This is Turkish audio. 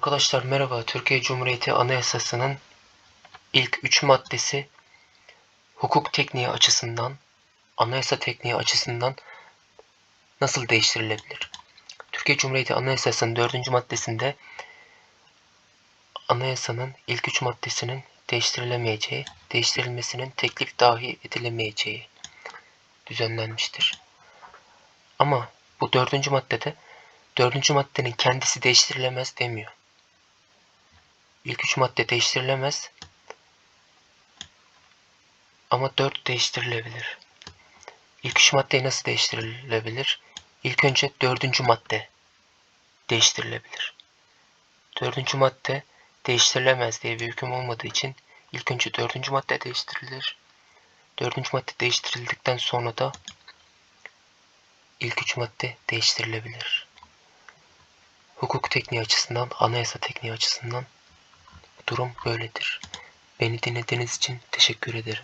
Arkadaşlar merhaba. Türkiye Cumhuriyeti Anayasası'nın ilk üç maddesi hukuk tekniği açısından, anayasa tekniği açısından nasıl değiştirilebilir? Türkiye Cumhuriyeti Anayasası'nın dördüncü maddesinde anayasanın ilk üç maddesinin değiştirilemeyeceği, değiştirilmesinin teklif dahi edilemeyeceği düzenlenmiştir. Ama bu dördüncü maddede dördüncü maddenin kendisi değiştirilemez demiyor. İlk üç madde değiştirilemez ama dört değiştirilebilir. İlk üç madde nasıl değiştirilebilir? İlk önce dördüncü madde değiştirilebilir. Dördüncü madde değiştirilemez diye bir hüküm olmadığı için ilk önce dördüncü madde değiştirilir. Dördüncü madde değiştirildikten sonra da ilk üç madde değiştirilebilir. Hukuk tekniği açısından, anayasa tekniği açısından durum böyledir. Beni dinlediğiniz için teşekkür ederim.